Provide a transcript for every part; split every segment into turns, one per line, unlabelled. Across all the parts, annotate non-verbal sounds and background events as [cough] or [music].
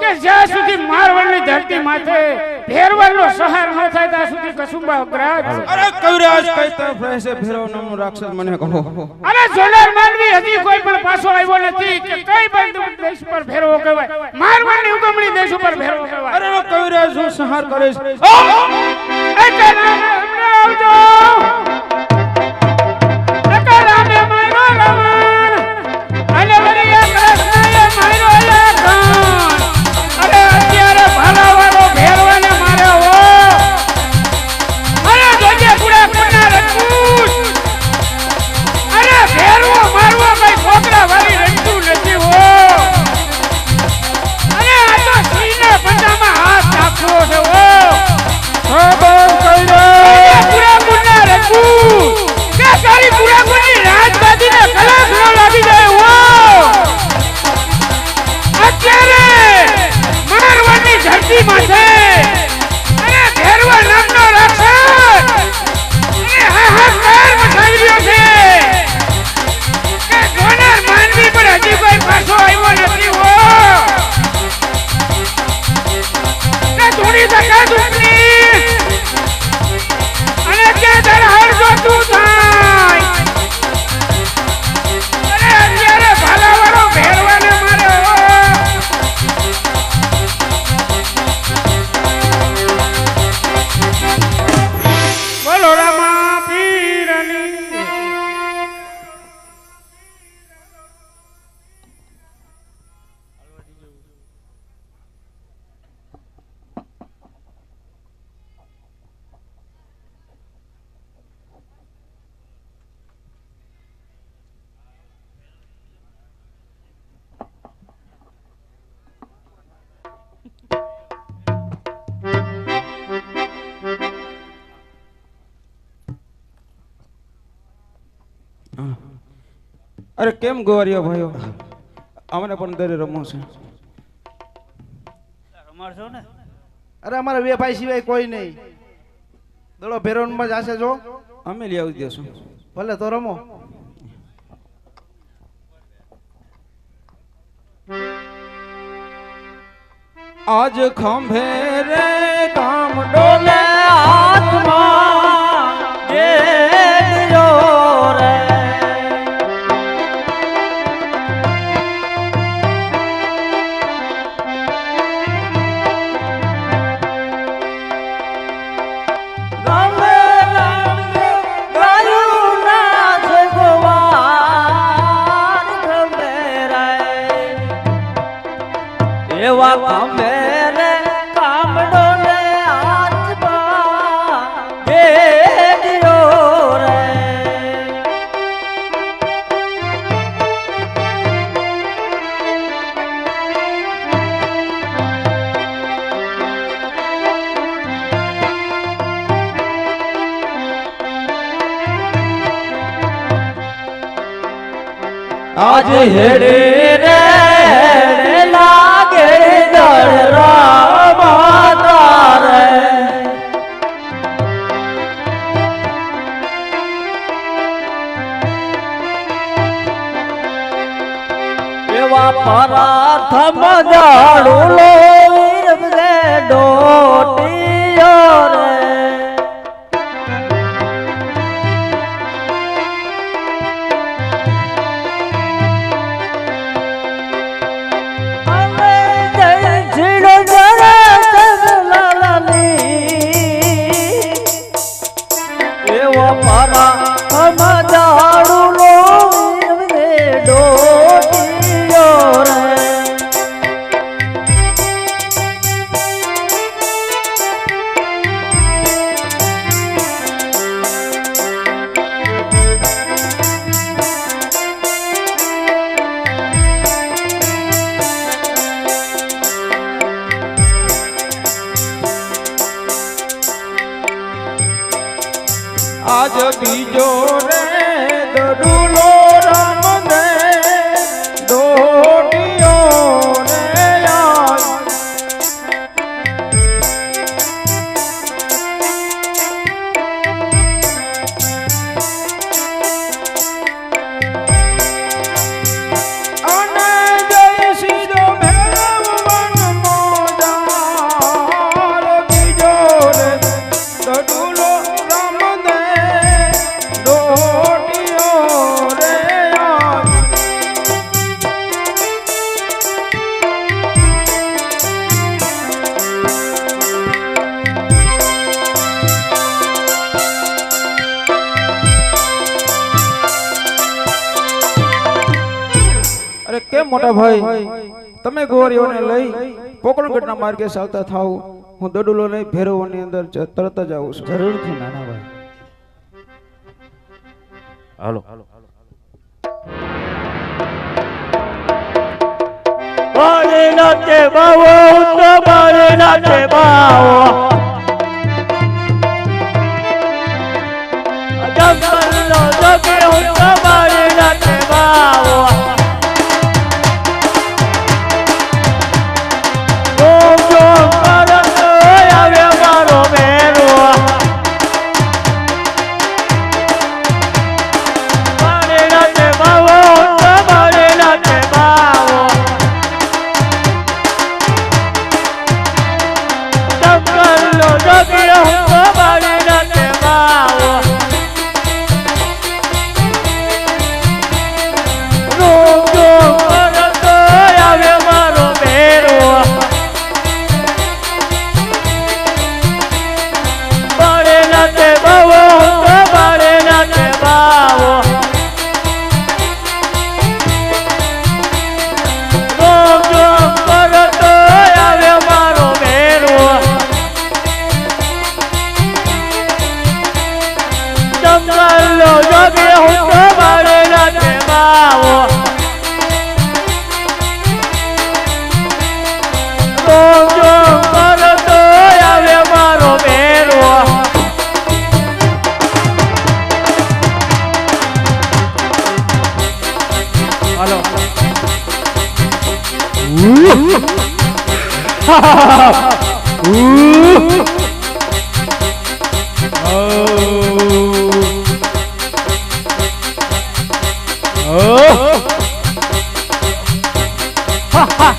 કે
જ્યાં
સુધી મારવાડની ધરતી માથે ભેરવાનો સહાર ન થાય ત્યાં સુધી કસુંબા અગ્રાજ
અરે કવિરાજ કઈ તરફ રહેશે ભેરવ નામનો રાક્ષસ મને કહો.
અરે જોનાર માનવી હજી કોઈ પણ પાછો આવ્યો નથી કે કઈ પણ દેશ પર ફેરવો કહેવાય. મારવાની ઉગમણી દેશ ઉપર ફેરવો કહેવાય.
અરે કવિરાજ હું સહાર કરીશ?
એ આવજો. અરે
કેમ ગોવારિયા ભાઈઓ? અમને પણ દરે રમો છે.
રમાડશો ને?
અરે અમારા બે ભાઈ સિવાય કોઈ નહીં. દડો ભેરોનમાં જાશે જો.
અમે લઈ આવી દેશું
ભલે તો રમો.
આજ ખંભે રે કામ ડોલે
આજ હેડે રે લાગે એવા પરાથમ જાડું લો રે
કેમ મોટા ભાઈ? તમે ગોરીઓને લઈ પોકણગઢના માર્ગે ચાલતા થાવ હું દડુલો લઈ ભેરવોની અંદર તરત જ આવું છું.
જરૂરથી નાના ભાઈ.
હાલો.
બાવો તો બાવો.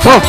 Oh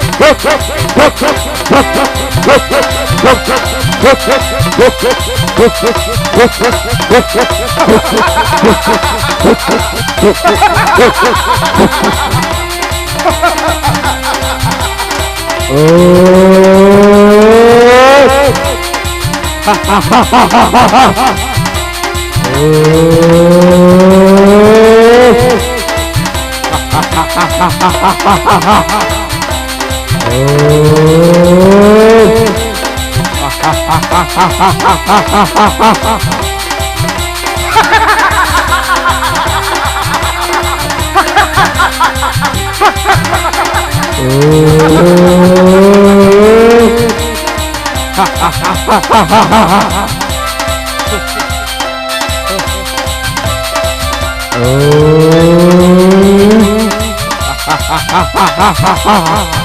oh. Oh.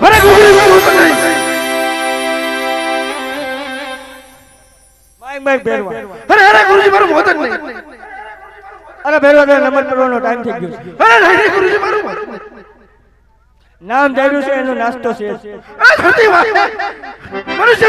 અરે ગુગલી મારું તો નહીં.
માઈક
અરે અરે ગુરુજી મારું મોત
ટાઈમ થઈ નામ જાડ્યું છે એનો નાસ્તો છે.
મનુષ્ય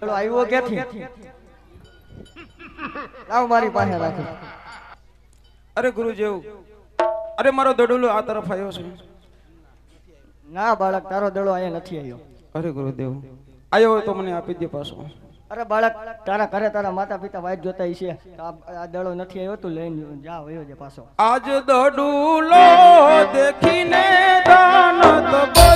પેલો આવ્યો કેથી લાવ મારી પાસે રાખો.
અરે ગુરુદેવ અરે મારો દડુલો આ તરફ આવ્યો છે.
ના બાળક તારો દડો અહીંયા નથી આવ્યો.
અરે ગુરુદેવ આવ્યો હોય તો મને આપી દે પાછો.
અરે બાળક તારા ઘરે તારા માતા પિતા વાઈટ જોતા છે. આ દડો નથી આવ્યો તું લઈને જા વયો જે પાછો.
આજ દડુલો દેખીને દાનત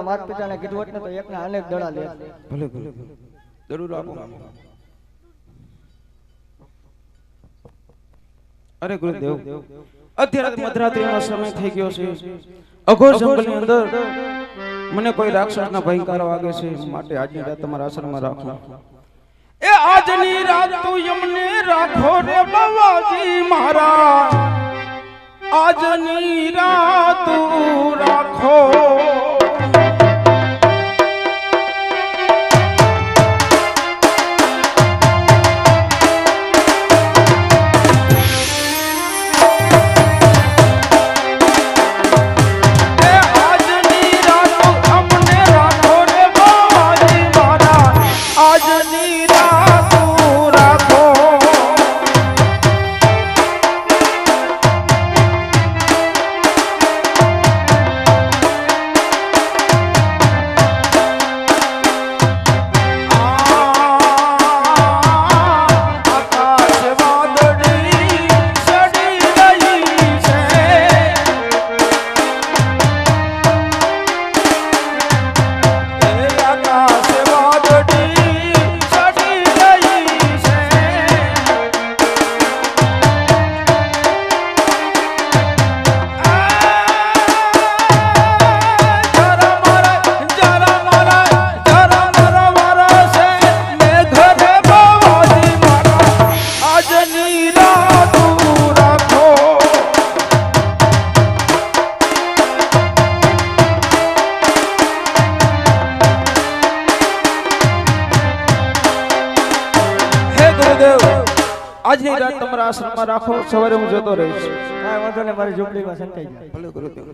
દડો માત પિતાને કીધું હોત ને તો એકને અનેક દડા લે
ભલે ભલે જરૂર આપો. અરે ગુરુદેવ, અત્યારે મધરાત્રિનો સમય થઈ ગયો છે. અઘોર જંગલની અંદર મને કોઈ રાક્ષસના ભયંકર વાગે છે માટે આજની રાત તમારા આશ્રમમાં રાખો. એ આજની રાત તું યમને રાખો રે બાવાજી મારા આજની રાત રાખો. આશ્રમમાં રાખો સવારે હું જતો રહીશ.
કાંઈ વાંધો ને મારી ઝૂંપડીમાં સંતાઈ જાય
ભલે ગુરુદેવ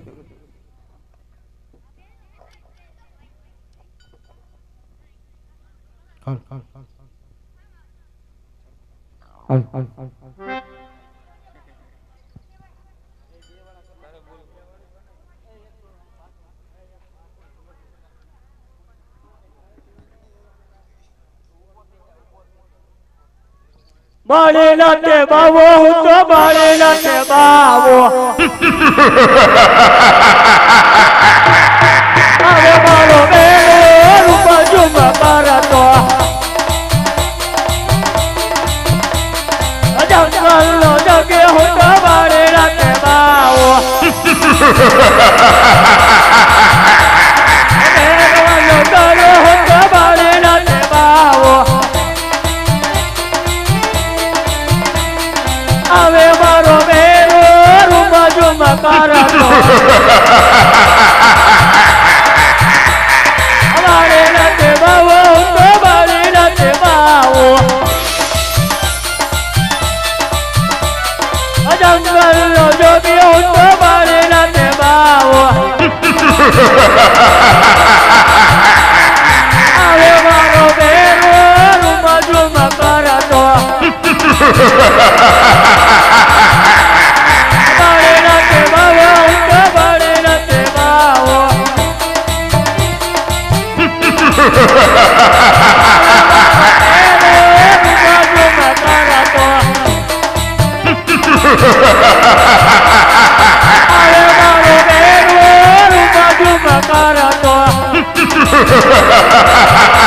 બાળે નાતે બાવો હું તો બાળેલા નાતે બાવો આવે મારો બેલો રૂપ જુમ તો જંગલનો જગે, હું તો બાળેલા નાતે બાવો [laughs] Olha o maluco, ele era o uma cara [laughs]